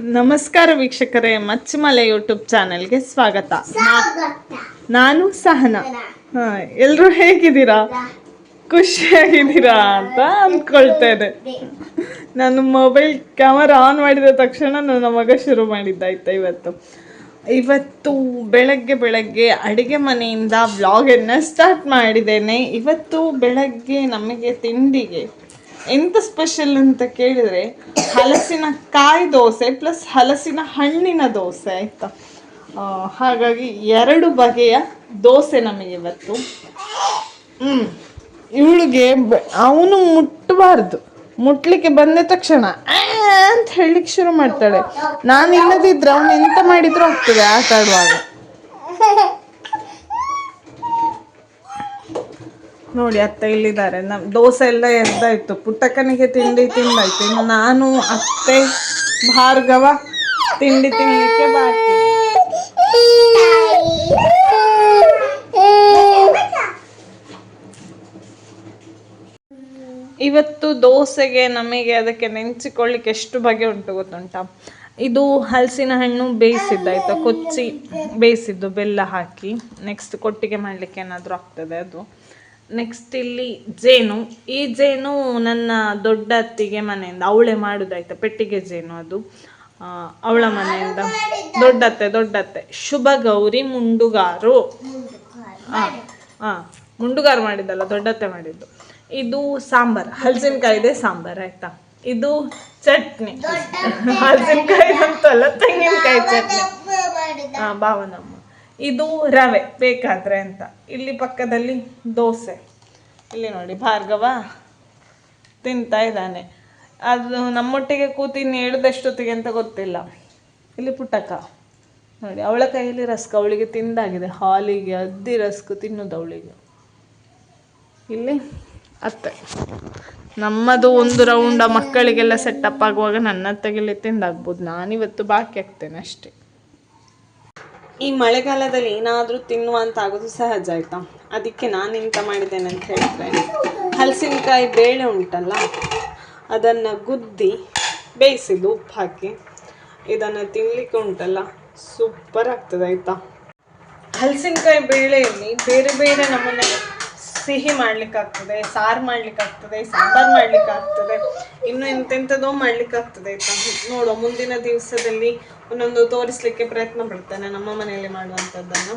ನಮಸ್ಕಾರ ವೀಕ್ಷಕರೇ ಮಚ್ಚಮಲೆ ಯೂಟ್ಯೂಬ್ ಚಾನೆಲ್ಗೆ ಸ್ವಾಗತ. ನಾನು ಸಹನ. ಎಲ್ಲರೂ ಹೇಗಿದ್ದೀರಾ? ಖುಷಿಯಾಗಿದ್ದೀರಾ ಅಂತ ಅಂದ್ಕೊಳ್ತೇನೆ ನಾನು ಮೊಬೈಲ್ ಕ್ಯಾಮರಾ ಆನ್ ಮಾಡಿದ ತಕ್ಷಣ ನನ್ನ ಮಗ ಶುರು ಮಾಡಿದ್ದಾಯ್ತಾ ಇವತ್ತು. ಇವತ್ತು ಬೆಳಗ್ಗೆ ಬೆಳಗ್ಗೆ ಅಡುಗೆ ಮನೆಯಿಂದ ವ್ಲಾಗನ್ನು ಸ್ಟಾರ್ಟ್ ಮಾಡಿದ್ದೇನೆ. ಇವತ್ತು ಬೆಳಗ್ಗೆ ನಮಗೆ ತಿಂಡಿಗೆ ಎಂತ ಸ್ಪೆಷಲ್ ಅಂತ ಕೇಳಿದ್ರೆ ಹಲಸಿನ ಕಾಯಿ ದೋಸೆ ಪ್ಲಸ್ ಹಲಸಿನ ಹಣ್ಣಿನ ದೋಸೆ ಆಯ್ತಾ? ಹಾಗಾಗಿ ಎರಡು ಬಗೆಯ ದೋಸೆ ನಮಗೆ ಇವತ್ತು. ಹ್ಮ್. ಇವಳಿಗೆ ಅವನು ಮುಟ್ಟಬಾರ್ದು ಮುಟ್ಲಿಕ್ಕೆ ಬಂದ ತಕ್ಷಣ ಅಂತ ಹೇಳಲಿಕ್ಕೆ ಶುರು ಮಾಡ್ತಾಳೆ. ನಾನು ಇಲ್ಲದಿದ್ರೆ ಅವನು ಎಂತ ಮಾಡಿದ್ರು ಆಗ್ತದೆ ಆಟ ಆಡುವಾಗ ನೋಡಿ, ಅತ್ತೆ ಇಲ್ಲಿದ್ದಾರೆ. ನಮ್ಮ ದೋಸೆ ಎಲ್ಲ ಎದ್ದಾಯ್ತು ಪುಟ್ಟಕ್ಕನಿಗೆ ತಿಂಡಿ ತಿಂದಾಯ್ತು. ಇನ್ನು ನಾನು, ಅತ್ತೆ, ಭಾರ್ಗವ ತಿಂಡಿ ತಿನ್ನಲಿಕ್ಕೆ ಇವತ್ತು ದೋಸೆಗೆ ನಮಗೆ ಅದಕ್ಕೆ ನೆಂಚಿಕೊಳ್ಳಿಕ್ಕೆ ಎಷ್ಟು ಬಗೆ ಉಂಟು ಗೊತ್ತುಂಟ? ಇದು ಹಲಸಿನ ಹಣ್ಣು ಬೇಯಿಸಿದ್ದಾಯ್ತಾ. ಕೊಚ್ಚಿ ಬೇಯಿಸಿದ್ದು ಬೆಲ್ಲ ಹಾಕಿ. ನೆಕ್ಸ್ಟ್ ಕೊಟ್ಟಿಗೆ ಮಾಡಲಿಕ್ಕೆ ಏನಾದರೂ ಆಗ್ತದೆ ಅದು? ನೆಕ್ಸ್ಟ್ ಇಲ್ಲಿ ಜೇನು. ಈ ಜೇನು ನನ್ನ ದೊಡ್ಡ ಅತ್ತಿಗೆ ಮನೆಯಿಂದ ಅವಳೆ ಮಾಡೋದಾಯ್ತಾ ಪೆಟ್ಟಿಗೆ ಜೇನು ಅದು. ಅವಳ ಮನೆಯಿಂದ. ದೊಡ್ಡತ್ತೆ ದೊಡ್ಡತ್ತೆ ಶುಭ ಗೌರಿ ಮುಂಡುಗಾರು. ಹಾಂ ಆ, ಮುಂಡುಗಾರು ಮಾಡಿದ್ದಲ್ಲ ದೊಡ್ಡತ್ತೆ ಮಾಡಿದ್ದು. ಇದು ಸಾಂಬಾರ್ ಹಲಸಿನಕಾಯಿದೆ ಸಾಂಬಾರ್ ಆಯ್ತಾ? ಇದು ಚಟ್ನಿ. ಹಲಸಿನಕಾಯಿ ಅಂತಲ್ಲ ತೆಂಗಿನಕಾಯಿ ಚಟ್ನಿ. ಹಾ ಭಾವನಮ್ಮ ಇದು ರವೆ ಬೇಕಾದ್ರೆ ಅಂತ. ಇಲ್ಲಿ ಪಕ್ಕದಲ್ಲಿ ದೋಸೆ. ಇಲ್ಲಿ ನೋಡಿ, ಭಾರ್ಗವ ತಿಂತಾ ಇದ್ದಾನೆ. ಅದು ನಮ್ಮೊಟ್ಟಿಗೆ ಕೂತಿನ ಹೇಳ್ದಷ್ಟೊತ್ತಿಗೆ ಅಂತ ಗೊತ್ತಿಲ್ಲ. ಇಲ್ಲಿ ಪುಟ್ಟಕ್ಕ ನೋಡಿ, ಅವಳ ಕೈಯಲ್ಲಿ ರಸ್ಕ್ ಅವಳಿಗೆ ತಿಂದಾಗಿದೆ. ಹಾಲಿಗೆ, ಅದ್ದಿ ರಸ್ಕ್ ತಿನ್ನೋದು ಅವಳಿಗೆ. ಇಲ್ಲಿ ಅತ್ತೆ. ನಮ್ಮದು ಒಂದು ರೌಂಡ ಮಕ್ಕಳಿಗೆಲ್ಲ ಸೆಟಪ್ ಆಗುವಾಗ ನನ್ನ ಅತ್ತೆಗೆಲ್ಲ ತಿಂದಾಗ್ಬೋದು. ನಾನಿವತ್ತು ಬಾಕಿ ಆಗ್ತೇನೆ ಅಷ್ಟೇ. ಈ ಮಳೆಗಾಲದಲ್ಲಿ ಏನಾದರೂ ತಿನ್ನುವಂತ ಆಗೋದು ಸಹಜ ಆಯ್ತಾ? ಅದಕ್ಕೆ ನಾನು ಎಂತ ಮಾಡಿದ್ದೇನೆ ಅಂತ ಹೇಳಿದ್ರೆ, ಹಲಸಿನಕಾಯಿ ಬೇಳೆ ಉಂಟಲ್ಲ, ಅದನ್ನು ಗುದ್ದಿ ಬೇಯಿಸಿದ್ದು ಉಪ್ಪು ಹಾಕಿ, ಇದನ್ನು ತಿನ್ನಲಿಕ್ಕೆ ಉಂಟಲ್ಲ ಸೂಪರ್ ಆಗ್ತದೆ ಆಯಿತಾ? ಹಲಸಿನಕಾಯಿ ಬೇಳೆಯಲ್ಲಿ ಬೇರೆ ಬೇರೆ ನಮೂನೆ ಸಿಹಿ ಮಾಡ್ಲಿಕ್ಕಾಗ್ತದೆ, ಸಾರು ಮಾಡ್ಲಿಕ್ಕಾಗ್ತದೆ, ಸಾಂಬಾರ್ ಮಾಡ್ಲಿಕ್ಕಾಗ್ತದೆ, ಇನ್ನು ಎಂತೆಂಥದೋ ಮಾಡ್ಲಿಕ್ಕಾಗ್ತದೆ ಆಯ್ತಾ ನೋಡುವ. ಮುಂದಿನ ದಿವಸದಲ್ಲಿ ಒಂದೊಂದು ತೋರಿಸ್ಲಿಕ್ಕೆ ಪ್ರಯತ್ನ ಪಡ್ತೇನೆ ನಮ್ಮ ಮನೆಯಲ್ಲಿ ಮಾಡುವಂಥದ್ದನ್ನು.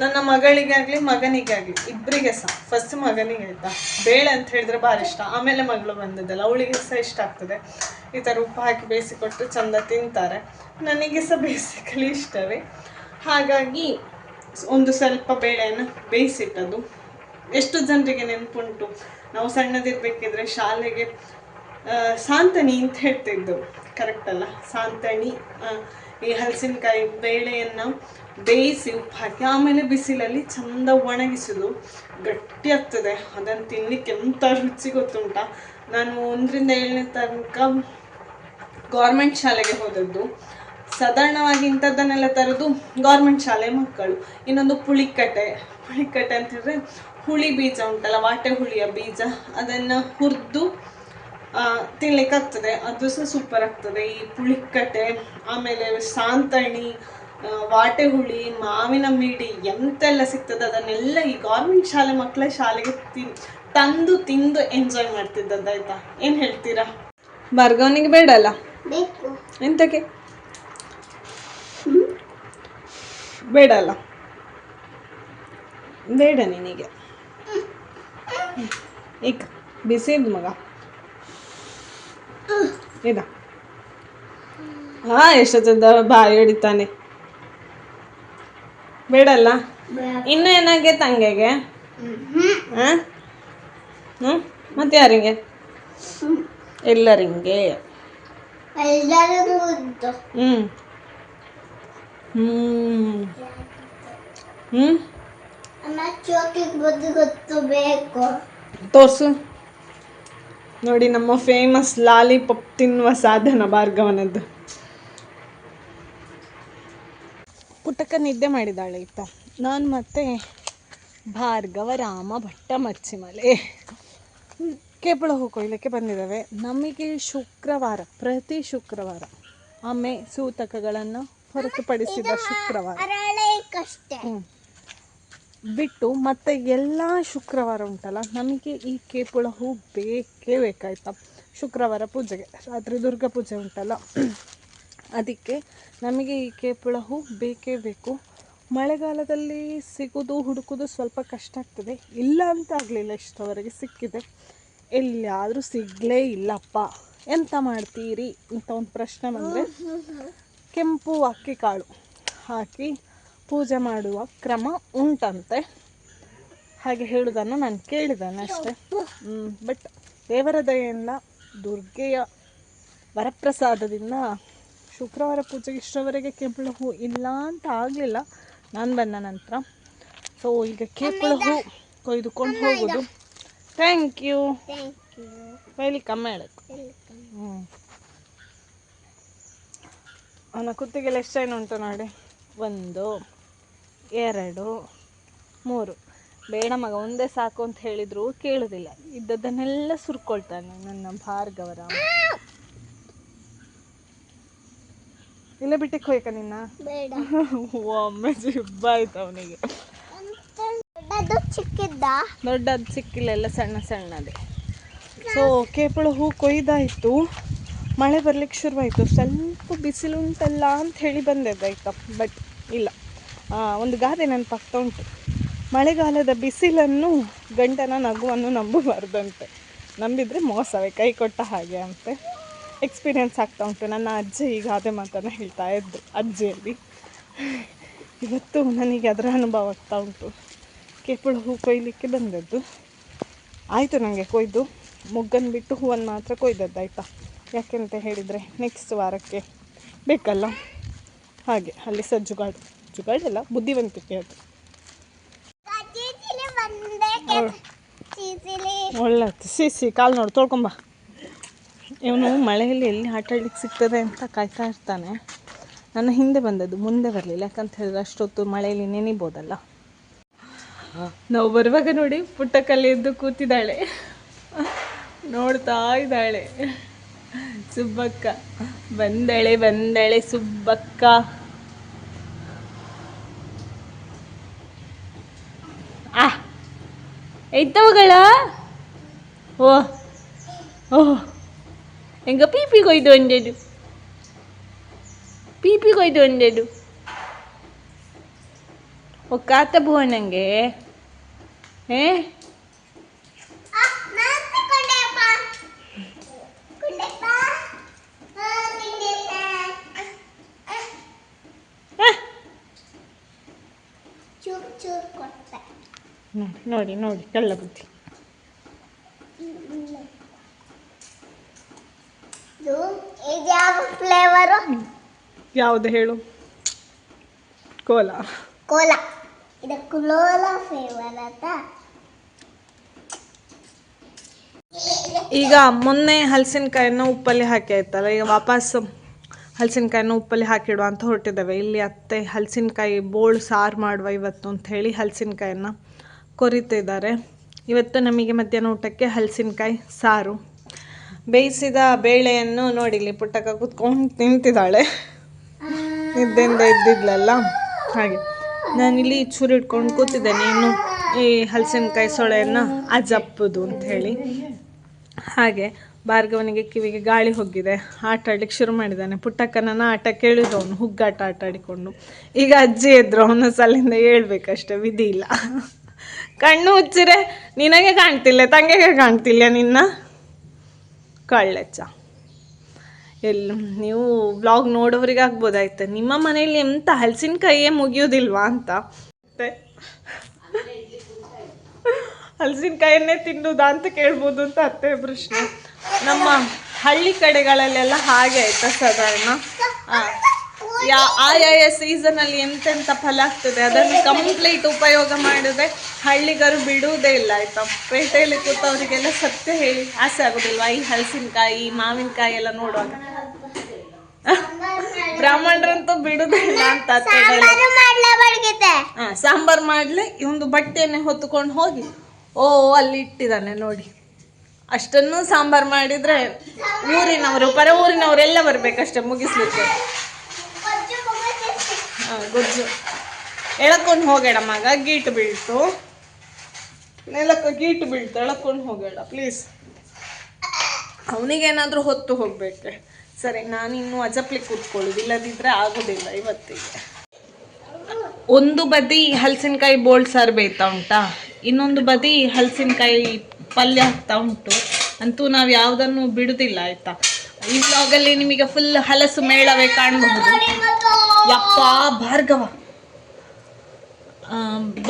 ನನ್ನ ಮಗಳಿಗಾಗ್ಲಿ, ಮಗನಿಗಾಗ್ಲಿ ಇಬ್ಬರಿಗೆ ಸಹ. ಫಸ್ಟ್ ಮಗನಿಗೆ ಆಯ್ತಾ? ಬೇಳೆ ಅಂತ ಹೇಳಿದ್ರೆ ಭಾರಿ ಇಷ್ಟ. ಆಮೇಲೆ ಮಗಳು ಬಂದದ್ದಲ್ಲ, ಅವಳಿಗೆ ಸಹ ಇಷ್ಟ ಆಗ್ತದೆ. ಈ ಥರ ಉಪ್ಪು ಹಾಕಿ ಬೇಯಿಸಿಕೊಟ್ಟು ಚಂದ ತಿಂತಾರೆ. ನನಗೆ ಸಹ ಬೇಸಿಕಲಿ ಇಷ್ಟವೇ. ಹಾಗಾಗಿ ಒಂದು ಸ್ವಲ್ಪ ಬೇಳೆಯನ್ನು ಬೇಯಿಸಿಟ್ಟದ್ದು. ಎಷ್ಟು ಜನರಿಗೆ ನೆನಪುಂಟು? ನಾವು ಸಣ್ಣದಿರಬೇಕಿದ್ರೆ ಶಾಲೆಗೆ ಸಾಂತಣಿ ಅಂತ ಹೇಳ್ತಿದ್ದೆವು ಕರೆಕ್ಟ್ ಅಲ್ಲ? ಸಾಂತಣಿ ಈ ಹಲಸಿನಕಾಯಿ ಬೇಳೆಯನ್ನು ಬೇಯಿಸಿ ಉಪ್ಪು ಹಾಕಿ ಆಮೇಲೆ ಬಿಸಿಲಲ್ಲಿ ಚಂದ ಒಣಗಿಸೋದು ಗಟ್ಟಿ ಆಗ್ತದೆ. ಅದನ್ನು ತಿನ್ನಲಿಕ್ಕೆ ಎಂಥ ರುಚಿ ಗೊತ್ತುಂಟ? ನಾನು ಒಂದರಿಂದ ಏಳನೇ ತನಕ ಗೌರ್ಮೆಂಟ್ ಶಾಲೆಗೆ ಹೋದದ್ದು. ಸಾಧಾರಣವಾಗಿ ಇಂಥದ್ದನ್ನೆಲ್ಲ ತರೋದು ಗೌರ್ಮೆಂಟ್ ಶಾಲೆ ಮಕ್ಕಳು. ಇನ್ನೊಂದು ಪುಳಿಕಟ್ಟೆ. ಪುಳಿಕಟ್ಟೆ ಅಂತ ಹೇಳಿದ್ರೆ ಹುಳಿ ಬೀಜ ಉಂಟಲ್ಲ ವಾಟೆ ಹುಳಿಯ ಬೀಜ ಅದನ್ನು ಹುರಿದು ತಿನ್ಲಿಕ್ಕಾಗ್ತದೆ ಅದು ಸಹ ಸೂಪರ್ ಆಗ್ತದೆ. ಈ ಪುಳಿಕಟ್ಟೆ ಆಮೇಲೆ ಸಾಂತಣಿ ವಾಟೆ ಹುಳಿ ಮಾವಿನ ಮೀಡಿ ಎಂತೆಲ್ಲ ಸಿಗ್ತದೆ ಅದನ್ನೆಲ್ಲ ಈ ಗೌರ್ಮೆಂಟ್ ಶಾಲೆ ಮಕ್ಕಳ ಶಾಲೆಗೆ ತಿನ್ ತಂದು ತಿಂದು ಎಂಜಾಯ್ ಮಾಡ್ತಿದ್ದದ್ದಾಯ್ತಾ ಏನು ಹೇಳ್ತೀರಾ? ಬರ್ಗವನಿಗೆ ಬೇಡಲ್ಲ ಎಂತಕ್ಕೆ? ಬೇಡಲ್ಲ ಬೇಡ ನಿನಗೆ. ಈಗ ಬಿಸಿ ಇದ್ದು ಮಗ ಇದ ಹಾ ಎಷ್ಟೊತ್ತದ ಬಾಯಿ ಹಿಡಿತಾನೆ ಬೇಡಲ್ಲ ಇನ್ನು ಏನಾಗೆ ತಂಗೆಗೆ ಹಾ ಹ್ಞೂ ಮತ್ತೆ ಯಾರಿಗೆ ಎಲ್ಲರಿಂಗೆ ಎಲ್ಲರೂ ಮುದ್ದು ಹ್ಮ್ ತೋರ್ಸು. ನೋಡಿ ನಮ್ಮ ಫೇಮಸ್ ಲಾಲಿಪಾಪ್ ತಿನ್ನುವ ಸಾಧನ ಭಾರ್ಗವನದ್ದು. ಪುಟಕ ನಿದ್ದೆ ಮಾಡಿದಾಳೆ ಇತ್ತ. ನಾನು ಮತ್ತೆ ಭಾರ್ಗವ ರಾಮ ಭಟ್ಟ ಮಚ್ಚಿಮಲೆ ಕೇಪಳ ಹೂ ಕೊಯ್ಲಿಕ್ಕೆ ಬಂದಿದ್ದಾವೆ. ನಮಗೆ ಶುಕ್ರವಾರ ಪ್ರತಿ ಶುಕ್ರವಾರ ಆಮೆ ಸೂತಕಗಳನ್ನು ಹೊರತುಪಡಿಸಿದ ಶುಕ್ರವಾರ. ಹ್ಞೂ. ಬಿಟ್ಟು ಮತ್ತೆ ಎಲ್ಲ ಶುಕ್ರವಾರ ಉಂಟಲ್ಲ, ನಮಗೆ ಈ ಕೇಪುಳ ಹೂ ಬೇಕೇ ಬೇಕಾಯ್ತಾ ಶುಕ್ರವಾರ ಪೂಜೆಗೆ. ರಾತ್ರಿ ದುರ್ಗಾ ಪೂಜೆ ಉಂಟಲ್ಲ, ಅದಕ್ಕೆ ನಮಗೆ ಈ ಕೇಪುಳ ಹೂ ಬೇಕೇ ಬೇಕು. ಮಳೆಗಾಲದಲ್ಲಿ ಸಿಗೋದು ಹುಡುಕೋದು ಸ್ವಲ್ಪ ಕಷ್ಟ ಆಗ್ತದೆ, ಇಲ್ಲ ಅಂತ ಆಗಲಿಲ್ಲ ಇಷ್ಟವರೆಗೆ ಸಿಕ್ಕಿದೆ. ಎಲ್ಲಿಯಾದರೂ ಸಿಗಲೇ ಇಲ್ಲಪ್ಪ, ಎಂತ ಮಾಡ್ತೀರಿ? ಅಂತ ಒಂದು ಪ್ರಶ್ನೆ ಬಂದರೆ, ಕೆಂಪು ಅಕ್ಕಿ ಕಾಳು ಹಾಕಿ ಪೂಜೆ ಮಾಡುವ ಕ್ರಮ ಉಂಟಂತೆ. ಹಾಗೆ ಹೇಳುವುದನ್ನು ನಾನು ಕೇಳಿದ್ದಾನೆ ಅಷ್ಟೇ. ಬಟ್ ದೇವರ ದಯೆಯಿಂದ ದುರ್ಗೆಯ ವರಪ್ರಸಾದದಿಂದ ಶುಕ್ರವಾರ ಪೂಜೆಗೆ ಇಷ್ಟರವರೆಗೆ ಕೆಂಪಳ ಹೂ ಇಲ್ಲ ಅಂತ ಆಗಲಿಲ್ಲ. ನಾನು ಬಂದ ನಂತರ. ಸೊ ಈಗ ಕೇಪಳ ಹೂ ಕೊಯ್ದುಕೊಂಡು ಹೋಗೋದು. ಥ್ಯಾಂಕ್ ಯು ವೆಲ್ಕಮ್ ಹೇಳಕ್ಕೆ ಹ್ಞೂ ಅವನ ಕುತ್ತಿಗೆಲ್ಲ ಎಷ್ಟು ಏನು ಉಂಟು ನೋಡಿ. ಒಂದು ಎರಡು ಮೂರು. ಬೇಡ ಮಗ ಒಂದೇ ಸಾಕು ಅಂತ ಹೇಳಿದ್ರು ಕೇಳುದಿಲ್ಲ. ಇದ್ದದ್ದನ್ನೆಲ್ಲ ಸುರ್ಕೊಳ್ತಾನೆ ನನ್ನ ಭಾರ್ಗವರ. ಇಲ್ಲ ಬಿಟ್ಟಕ್ಕೆ ಹೋಯ್ಕ ನಿನ್ನ? ಬೇಡ. ಒಮ್ಮೆ ಜಿಬ್ಬಾಯ್ತು ಅವನಿಗೆ. ದೊಡ್ಡದು ಚಿಕ್ಕಿದ್ದ ದೊಡ್ಡದು ಸಿಕ್ಕಿಲ್ಲ ಎಲ್ಲ ಸಣ್ಣ ಸಣ್ಣದೇ. ಸೊ ಕೇಪಳ ಹೂ ಕೊಯ್ದಾಯ್ತು. ಮಳೆ ಬರ್ಲಿಕ್ಕೆ ಶುರುವಾಯಿತು. ಸ್ವಲ್ಪ ಬಿಸಿಲುಂಟಲ್ಲ ಅಂತ ಹೇಳಿ ಬಂದದ್ದಾಯ್ತಾ ಬಟ್ ಇಲ್ಲ. ಒಂದು ಗಾದೆ ನೆನಪಾಗ್ತಾ ಉಂಟು. ಮಳೆಗಾಲದ ಬಿಸಿಲನ್ನು, ಗಂಟನ ನಗುವನ್ನು ನಂಬಬಾರ್ದಂತೆ. ನಂಬಿದರೆ ಮೋಸವೇ, ಕೈ ಕೊಟ್ಟ ಹಾಗೆ ಅಂತೆ. ಎಕ್ಸ್ಪೀರಿಯೆನ್ಸ್ ಆಗ್ತಾ ಉಂಟು. ನನ್ನ ಅಜ್ಜಿ ಈ ಗಾದೆ ಮಾತನ್ನು ಹೇಳ್ತಾ ಇದ್ದು ಅಜ್ಜಿಯಲ್ಲಿ. ಇವತ್ತು ನನಗೆ ಅದರ ಅನುಭವ ಆಗ್ತಾ ಉಂಟು. ಕೇಪುಳ ಹೂ ಕೊಯ್ಲಿಕ್ಕೆ ಬಂದದ್ದು. ಆಯಿತು ನನಗೆ ಕೊಯ್ದು. ಮೊಗ್ಗನ್ನು ಬಿಟ್ಟು ಹೂವನ್ನು ಮಾತ್ರ ಕೊಯ್ದದ್ದು ಆಯಿತಾ ಯಾಕೆಂತ ಹೇಳಿದರೆ ನೆಕ್ಸ್ಟ್ ವಾರಕ್ಕೆ ಬೇಕಲ್ಲ? ಹಾಗೆ, ಅಲ್ಲಿ ಸಜ್ಜುಗಾಡು. ಜುಗಾಡಲ್ಲ ಬುದ್ಧಿವಂತಿಕೆ ಅದು ಒಳ್ಳೆ ಸಿ ಸಿ ಕಾಲು ನೋಡು ತೊಳ್ಕೊಂಬ ಇವನು ಮಳೆಯಲ್ಲಿ ಎಲ್ಲಿ ಆಟಾಡ್ಲಿಕ್ಕೆ ಸಿಗ್ತದೆ ಅಂತ ಕಾಯ್ತಾ ಇರ್ತಾನೆ. ನನ್ನ ಹಿಂದೆ ಬಂದದ್ದು ಮುಂದೆ ಬರಲಿಲ್ಲ. ಯಾಕಂತ ಹೇಳಿದ್ರೆ ಅಷ್ಟೊತ್ತು ಮಳೆಯಲ್ಲಿ ನೆನಿಬೋದಲ್ಲ. ನಾವು ಬರುವಾಗ ನೋಡಿ ಪುಟ್ಟಕ್ಕಲ್ಲಿ ಎದ್ದು ಕೂತಿದ್ದಾಳೆ. ನೋಡ್ತಾ ಇದ್ದಾಳೆ. ಸುಬ್ಬಕ್ಕ. ಬಂದಳೆ ಬಂದಳೆ ಸುಬ್ಬಕ್ಕ. ಐತವುಗಳ ಓ ಓ ಎಂಗ ಪೀಪಿ ಕೊಯ್ದು ಒಂದೆಡು ಪೀಪಿ ಕೊಯ್ದು ಒಂದೆಡು ಓ ಕಾತ ಭುವನಂಗೆ ಏ ನೋಡಿ ನೋಡಿ ಕಳ್ಳ ಬುದ್ಧಿ. ಯಾವುದು ಹೇಳು. ಕೋಲ. ಕೋಲಾ. ಇದು ಕುಲೋಲಾ ಫ್ಲೇವರ್ ಅಂತ. ಈಗ ಮೊನ್ನೆ ಹಲಸಿನಕಾಯನ್ನು ಉಪ್ಪಲ್ಲಿ ಹಾಕಿ ಆಯ್ತಲ್ಲ ಈಗ ವಾಪಸ್ ಹಲಸಿನಕಾಯನ್ನ ಉಪ್ಪಲ್ಲಿ ಹಾಕಿಡುವ ಅಂತ ಹೊರಟಿದ್ದೇವೆ. ಇಲ್ಲಿ ಅತ್ತೆ ಹಲಸಿನಕಾಯಿ ಬೋಳು ಸಾರು ಮಾಡುವ ಇವತ್ತು ಅಂತ ಹೇಳಿ ಹಲಸಿನಕಾಯನ್ನು ಕೊರಿತಿದ್ದಾರೆ. ಇವತ್ತು ನಮಗೆ ಮಧ್ಯಾಹ್ನ ಊಟಕ್ಕೆ ಹಲಸಿನಕಾಯಿ ಸಾರು. ಬೇಯಿಸಿದ ಬೇಳೆಯನ್ನು ನೋಡಿಲಿ ಪುಟ್ಟಕ್ಕ ಕೂತ್ಕೊಂಡು ತಿಂತಿದ್ದಾಳೆ. ನಿದ್ದೆಯಿಂದ ಇದ್ದಿದ್ಲಲ್ಲ ಹಾಗೆ. ನಾನಿಲ್ಲಿ ಚೂರು ಇಟ್ಕೊಂಡು ಕೂತಿದ್ದೇನೆ. ಇನ್ನು ಈ ಹಲಸಿನಕಾಯಿ ಸೊಳೆಯನ್ನು ಅಜಪ್ಪದು ಅಂತ ಹೇಳಿ. ಹಾಗೆ ಭಾರ್ಗವನಿಗೆ ಕಿವಿಗೆ ಗಾಳಿ ಹೋಗಿದೆ. ಆಟ ಆಡ್ಲಿಕ್ಕೆ ಶುರು ಮಾಡಿದ್ದಾನೆ. ಪುಟ್ಟಕ್ಕನನ್ನು ಆಟ ಅವನು ಹುಗ್ಗಾಟ ಆಟ ಆಡಿಕೊಂಡು. ಈಗ ಅಜ್ಜಿ ಎದ್ರು, ಅವನ ಸಲಿಂದ ಹೇಳ್ಬೇಕಷ್ಟೆ, ವಿಧಿ ಇಲ್ಲ. ಕಣ್ಣು ಉಚ್ಚಿರೆ ನಿನಗೆ ಕಾಣ್ತಿಲ್ಲ, ತಂಗೆಗೆ ಕಾಣ್ತಿಲ್ಲ ನಿನ್ನ? ಕಳ್ಳೆಚ್ಚ. ಎಲ್ಲ, ನೀವು ಬ್ಲಾಗ್ ನೋಡೋರಿಗೆ ಆಗ್ಬೋದಾಯ್ತು. ನಿಮ್ಮ ಮನೆಯಲ್ಲಿ ಎಂತ ಹಲಸಿನಕಾಯಿಯೇ ಮುಗಿಯೋದಿಲ್ವಾ ಅಂತ. ಮತ್ತೆ? ಹಲಸಿನಕಾಯನ್ನೇ ತಿನ್ನುವುದಾ ಅಂತ ಕೇಳ್ಬೋದು ಅಂತ ಅತ್ತೆ ಪ್ರಶ್ನೆ. ನಮ್ಮ ಹಳ್ಳಿ ಕಡೆಗಳಲ್ಲೆಲ್ಲ ಹಾಗೆ ಆಯ್ತಾ ಸಾಧಾರಣ? ಯಾ ಸೀಸನ್ ಅಲ್ಲಿ ಎಂತೆಂತ ಫಲ ಆಗ್ತದೆ? ಅದನ್ನು ಕಂಪ್ಲೀಟ್ ಉಪಯೋಗ ಮಾಡಿದ್ರೆ ಹಳ್ಳಿಗರು ಬಿಡುವುದೇ ಇಲ್ಲ ಆಯ್ತಾ? ಪೇಟೆಯಲ್ಲಿ ಕೂತವರಿಗೆಲ್ಲ ಸತ್ಯ ಹೇಳಿ ಆಸೆ ಆಗುದಿಲ್ವಾ? ಈ ಹಲಸಿನಕಾಯಿ ಮಾವಿನಕಾಯಿ ಎಲ್ಲ ನೋಡುವಾಗ? ಬ್ರಾಹ್ಮಣರಂತೂ ಬಿಡುದೇ ಇಲ್ಲ ಅಂತ ಹಾ ಸಾಂಬಾರ್ ಮಾಡ್ಲಿ ಇವೊಂದು ಬಟ್ಟೆಯನ್ನೇ ಹೊತ್ತುಕೊಂಡು ಹೋಗಿ. ಓ ಅಲ್ಲಿ ಇಟ್ಟಿದ್ದಾನೆ ನೋಡಿ. ಅಷ್ಟನ್ನು ಸಾಂಬಾರ್ ಮಾಡಿದ್ರೆ ಊರಿನವರು ಪರ ಊರಿನವರೆಲ್ಲ ಬರ್ಬೇಕಷ್ಟೇ ಮುಗಿಸ್ಲಿಕ್ಕೆ. ಗೊಜ್ಜು. ಎಳ್ಕೊಂಡು ಹೋಗೇಡ ಮಗ, ಗೀಟು ಬೀಳ್ತು. ನೆಲಕ್ಕೆ ಗೀಟು ಬೀಳ್ತು, ಎಳ್ಕೊಂಡು ಹೋಗೇಡ ಪ್ಲೀಸ್ ಅವನಿಗೇನಾದರೂ ಹೊತ್ತು ಹೋಗ್ಬೇಕೆ. ಸರಿ, ನಾನು ಇನ್ನು ಅಜಪ್ಲಿ ಕೂತ್ಕೊಳ್ಳೋದು ಇಲ್ಲದಿದ್ದರೆ ಆಗೋದಿಲ್ಲ ಇವತ್ತಿಗೆ. ಒಂದು ಬದಿ ಹಲಸಿನಕಾಯಿ ಬೋಳ್ ಸಾರು ಬೇಯ್ತಾ ಉಂಟಾ? ಇನ್ನೊಂದು ಬದಿ ಹಲಸಿನಕಾಯಿ ಪಲ್ಯ ಆಗ್ತಾ ಉಂಟು. ಅಂತೂ ನಾವು ಯಾವುದನ್ನು ಬಿಡುದಿಲ್ಲ, ಆಯ್ತಾ? ಈ ಬ್ಲಾಗಲ್ಲಿ ನಿಮಗೆ ಫುಲ್ ಹಲಸು ಮೇಳವೇ ಕಾಣಬಹುದು. ಯಪ್ಪ ಭಾರ್ಗವ.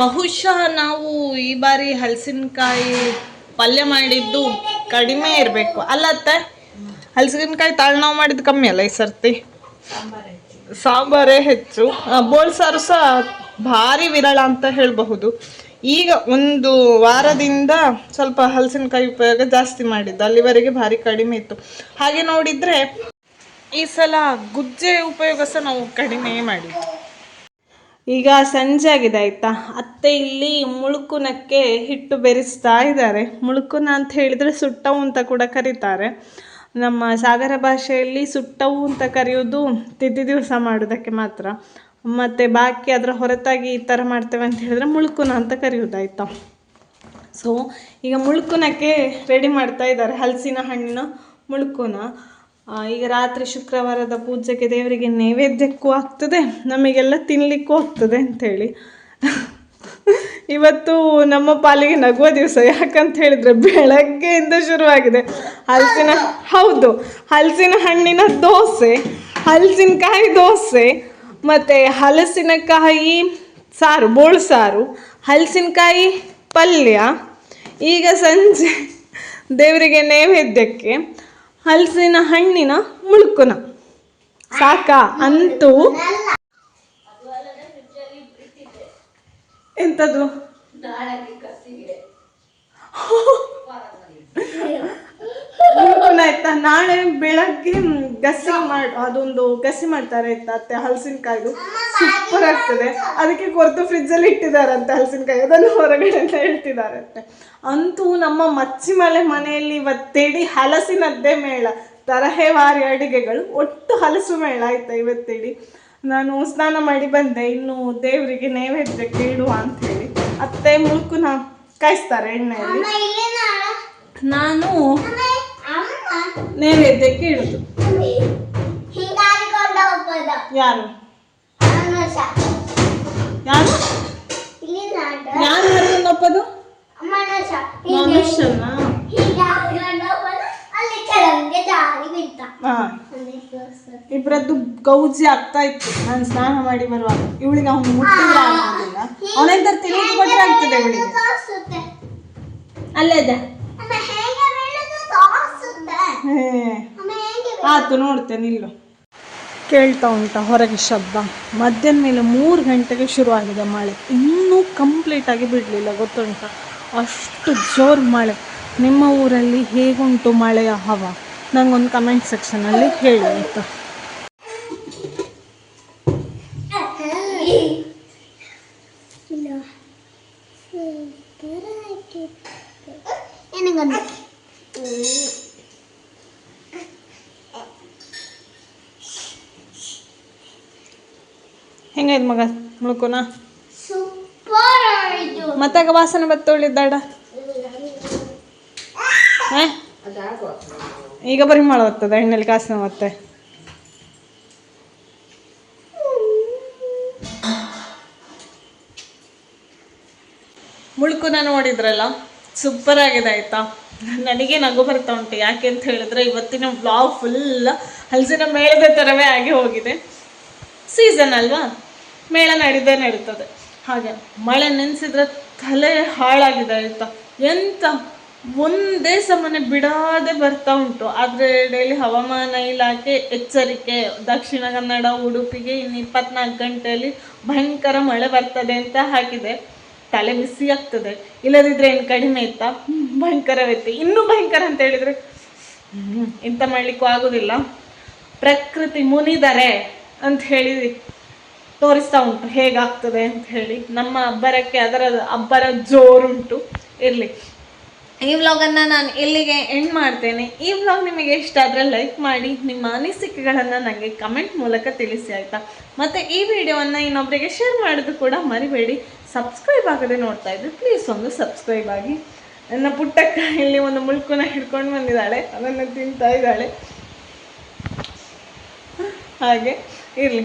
ಬಹುಶಃ ನಾವು ಈ ಬಾರಿ ಹಲಸಿನಕಾಯಿ ಪಲ್ಯ ಮಾಡಿದ್ದು ಕಡಿಮೆ ಇರಬೇಕು. ಅಲ್ಲ ಅತ್ತೆ, ಹಲಸಿನಕಾಯಿ ತಾಳ್ನಾವು ಮಾಡಿದ್ದು ಕಮ್ಮಿ ಅಲ್ಲ ಈ ಸರ್ತಿ? ಸಾಂಬಾರೇ ಹೆಚ್ಚು. ಬೋಳ್ಸಾರು ಬೋಳ್ ಸಾರು ಸಹ ಭಾರಿ ವಿರಳ ಅಂತ ಹೇಳಬಹುದು. ಈಗ ಒಂದು ವಾರದಿಂದ ಸ್ವಲ್ಪ ಹಲಸಿನಕಾಯಿ ಉಪಯೋಗ ಜಾಸ್ತಿ ಮಾಡಿದ್ದು. ಅಲ್ಲಿವರೆಗೆ ಭಾರಿ ಕಡಿಮೆ ಇತ್ತು. ಹಾಗೆ ನೋಡಿದ್ರೆ ಈ ಸಲ ಗುಜ್ಜೆ ಉಪಯೋಗ ಸಹ ನಾವು ಕಡಿಮೆ ಮಾಡಿ ಈಗ ಸಂಜೆ ಆಗಿದೆ ಆಯ್ತಾ? ಅತ್ತೆ ಇಲ್ಲಿ ಮುಳುಕುನಕ್ಕೆ ಹಿಟ್ಟು ಬೆರೆಸ್ತಾ ಇದ್ದಾರೆ. ಮುಳುಕುನ ಅಂತ ಹೇಳಿದರೆ ಸುಟ್ಟವು ಅಂತ ಕೂಡ ಕರೀತಾರೆ. ನಮ್ಮ ಸಾಗರ ಭಾಷೆಯಲ್ಲಿ ಸುಟ್ಟವು ಅಂತ ಕರೆಯೋದು ತಿಥಿ ದಿವಸ ಮಾಡೋದಕ್ಕೆ ಮಾತ್ರ. ಮತ್ತು ಬಾಕಿ ಅದರ ಹೊರತಾಗಿ ಈ ಥರ ಮಾಡ್ತೇವೆ ಅಂತ ಹೇಳಿದ್ರೆ ಮುಳುಕುನ ಅಂತ ಕರೆಯೋದಾಯ್ತಾ ಸೊ ಈಗ ಮುಳುಕುನಕ್ಕೆ ರೆಡಿ ಮಾಡ್ತಾ ಇದ್ದಾರೆ ಹಲಸಿನ ಹಣ್ಣಿನ ಮುಳುಕುನ. ಈಗ ರಾತ್ರಿ ಶುಕ್ರವಾರದ ಪೂಜೆಗೆ ದೇವರಿಗೆ ನೈವೇದ್ಯಕ್ಕೂ ಆಗ್ತದೆ, ನಮಗೆಲ್ಲ ತಿನ್ನಲಿಕ್ಕೂ ಆಗ್ತದೆ ಅಂಥೇಳಿ ಇವತ್ತು ನಮ್ಮ ಪಾಲಿಗೆ ನಗುವ ದಿವಸ, ಯಾಕಂತ ಹೇಳಿದ್ರೆ ಬೆಳಗ್ಗೆಯಿಂದ ಶುರುವಾಗಿದೆ. ಹಲಸಿನ, ಹೌದು, ಹಲಸಿನ ಹಣ್ಣಿನ ದೋಸೆ ಹಲಸಿನಕಾಯಿ ದೋಸೆ, ಮತ್ತು ಹಲಸಿನಕಾಯಿ ಸಾರು, ಬೋಳು ಸಾರು ಹಲಸಿನಕಾಯಿ ಪಲ್ಯ. ಈಗ ಸಂಜೆ ದೇವರಿಗೆ ನೈವೇದ್ಯಕ್ಕೆ ಹಲಸಿನ ಹಣ್ಣಿನ ಮುಳುಕುನ. ಸಾಕಾ ಅಂತೂ. ಎಂಥದ್ದು ಆಯ್ತಾ ನಾಳೆ ಬೆಳಗ್ಗೆ ಗಸಿ ಮಾಡ್ ಅದೊಂದು ಗಸಿ ಮಾಡ್ತಾರೆ ಆಯ್ತಾ ಅತ್ತೆ ಹಲಸಿನಕಾಯ್ದು. ಸೂಪರ್ ಆಗ್ತದೆ. ಅದಕ್ಕೆ ಕೊರತು ಫ್ರಿಜ್ಜಲ್ಲಿ ಇಟ್ಟಿದ್ದಾರಂತೆ ಹಲಸಿನಕಾಯಿ. ಅದನ್ನು ಹೊರಗಡೆ ಅಂತ ಹೇಳ್ತಿದ್ದಾರಂತೆ ಅಂತೂ ನಮ್ಮ ಮಚ್ಚಿಮಲೆ ಮನೆಯಲ್ಲಿ ಇವತ್ತೇಡಿ ಹಲಸಿನದ್ದೇ ಮೇಳ. ತರಹೇವಾರಿ ಅಡುಗೆಗಳು. ಒಟ್ಟು ಹಲಸು ಮೇಳ ಆಯ್ತಾ ಇವತ್ತೇಡಿ? ನಾನು ಸ್ನಾನ ಮಾಡಿ ಬಂದೆ. ಇನ್ನು ದೇವರಿಗೆ ನೈವೇದ್ಯಕ್ಕೆ ಕೇಳುವ ಅಂತ ಹೇಳಿ ಅತ್ತೆ ಮುಳುಕುನ ಕಾಯಿಸ್ತಾರೆ ಎಣ್ಣೆಯಲ್ಲಿ. ನಾನು ನೈವೇದ್ಯಕ್ಕೆ ಇಡುದು. ಯಾರು? ಯಾರು? ಯಾರು ಮನುಷ. ಮನುಷ್ಯನ. ಅಲ್ಲಿ ಇಬ್ಬರದ್ದು ಗೌಜಿ ಆಗ್ತಾ ಇತ್ತು. ನಾನು ಸ್ನಾನ ಮಾಡಿ ಬರುವಾಗ. ಇವಳಿಗೆ ಅವನು ಮುಟ್ಟಿದ್ರೆ ಆಗೋದಿಲ್ಲ. ತಿಳಿದು ಕೊಟ್ಟರೆ ಆಗ್ತದೆ ಇವಳಿಗೆ. ಇದೆ ಅಲ್ಲೇ ಇದೆ ಅಮ್ಮ ಹೇಗೆ ಬೀಳುದು ತೋರಿಸುತ್ತೆ ಹೇ ಅಮ್ಮ ಹೇಗೆ ಆತು ನೋಡ್ತೇನೆ ಇಲ್ಲ ಕೇಳ್ತಾ ಉಂಟ ಹೊರಗೆ ಶಬ್ದ. ಮಧ್ಯಾಹ್ನ ಮೇಲೆ ಮೂರು ಗಂಟೆಗೆ ಶುರುವಾಗಿದೆ ಮಳೆ. ಇನ್ನೂ ಕಂಪ್ಲೀಟಾಗಿ ಬಿಡಲಿಲ್ಲ, ಗೊತ್ತುಂಟ? ಅಷ್ಟು ಜೋರು ಮಳೆ. ನಿಮ್ಮ ಊರಲ್ಲಿ ಹೇಗುಂಟು ಮಳೆಯ ಹವ? ನಂಗೊಂದು ಕಮೆಂಟ್ ಸೆಕ್ಷನಲ್ಲಿ ಹೇಳಿ ಆಯಿತಾ? ಮುಳ್ಕೋನ? ಮತ್ತಾಗ ವಾಸನೆ ಬತ್ತೊಳಿದ್ದಾಡ ಹಾ? ಈಗ ಬರೀ ಮಾಡತ್ತದ ಹೆಣ್ಣಲ್ಲಿ ಕಾಸಿನ ಮತ್ತೆ ಮುಳುಕುನ ನೋಡಿದ್ರಲ್ಲ ಸೂಪರ್ ಆಗಿದೆ ಆಯ್ತಾ? ನನಗೆ ನಗು ಬರ್ತಾ ಉಂಟು ಯಾಕೆ ಅಂತ ಹೇಳಿದ್ರೆ ಇವತ್ತಿನ ಬ್ಲಾಗ್ ಫುಲ್ ಹಲಸಿನ ಮೇಳದ ಥರವೇ ಆಗಿ ಹೋಗಿದೆ. ಸೀಸನ್ ಅಲ್ವಾ? ಮೇಳ ನಡೀದೇ ನಡೀತದೆ. ಹಾಗೆ ಮಳೆ ನೆನೆಸಿದ್ರೆ ತಲೆ ಹಾಳಾಗಿದೆ ಆಯಿತಾ? ಎಂತ? ಒಂದೇ ಸಮನೆ ಬಿಡಾದೆ ಬರ್ತಾ ಉಂಟು. ಆದರೆ ಡೈಲಿ ಹವಾಮಾನ ಇಲಾಖೆ ಎಚ್ಚರಿಕೆ, ದಕ್ಷಿಣ ಕನ್ನಡ, ಉಡುಪಿಗೆ ಇನ್ನು ಇಪ್ಪತ್ನಾಲ್ಕು ಗಂಟೆಯಲ್ಲಿ ಭಯಂಕರ ಮಳೆ ಬರ್ತದೆ ಅಂತ ಹಾಕಿದೆ. ತಲೆ ಬಿಸಿ ಆಗ್ತದೆ. ಇಲ್ಲದಿದ್ರೆ ಏನು ಕಡಿಮೆ ಇತ್ತಾ? ಭಯಂಕರ ಭಯಂಕರವೈತೆ ಇನ್ನೂ ಭಯಂಕರ ಅಂತ ಹೇಳಿದರೆ ಎಂತ ಮಾಡಲಿಕ್ಕೂ ಆಗೋದಿಲ್ಲ. ಪ್ರಕೃತಿ ಮುನಿದರೆ ಅಂತ ಹೇಳಿ ತೋರಿಸ್ತಾ ಉಂಟು, ಹೇಗಾಗ್ತದೆ ಅಂತ ಹೇಳಿ. ನಮ್ಮ ಅಬ್ಬರಕ್ಕೆ ಅದರ ಅಬ್ಬರ ಜೋರುಂಟು. ಇರಲಿ. ಈ ವ್ಲಾಗನ್ನು ನಾನು ಇಲ್ಲಿಗೆ ಎಂಡ್ ಮಾಡ್ತೇನೆ. ಈ ವ್ಲಾಗ್ ನಿಮಗೆ ಇಷ್ಟ ಆದರೆ ಲೈಕ್ ಮಾಡಿ, ನಿಮ್ಮ ಅನಿಸಿಕೆಗಳನ್ನು ನನಗೆ ಕಮೆಂಟ್ ಮೂಲಕ ತಿಳಿಸಿ, ಆಯಿತಾ? ಮತ್ತು ಈ ವಿಡಿಯೋವನ್ನು ಇನ್ನೊಬ್ಬರಿಗೆ ಶೇರ್ ಮಾಡೋದು ಕೂಡ ಮರಿಬೇಡಿ. ಸಬ್ಸ್ಕ್ರೈಬ್ ಆಗದೆ ನೋಡ್ತಾ ಇದ್ರೆ ಪ್ಲೀಸ್ ಒಂದು ಸಬ್ಸ್ಕ್ರೈಬ್ ಆಗಿ. ನನ್ನ ಪುಟ್ಟಕ್ಕ ಇಲ್ಲಿ ಒಂದು ಮುಳ್ಕುನ ಹಿಡ್ಕೊಂಡು ಬಂದಿದ್ದಾಳೆ. ಅದನ್ನು ತಿಂತಾ ಇದ್ದಾಳೆ. ಹಾಗೆ, ಇರಲಿ.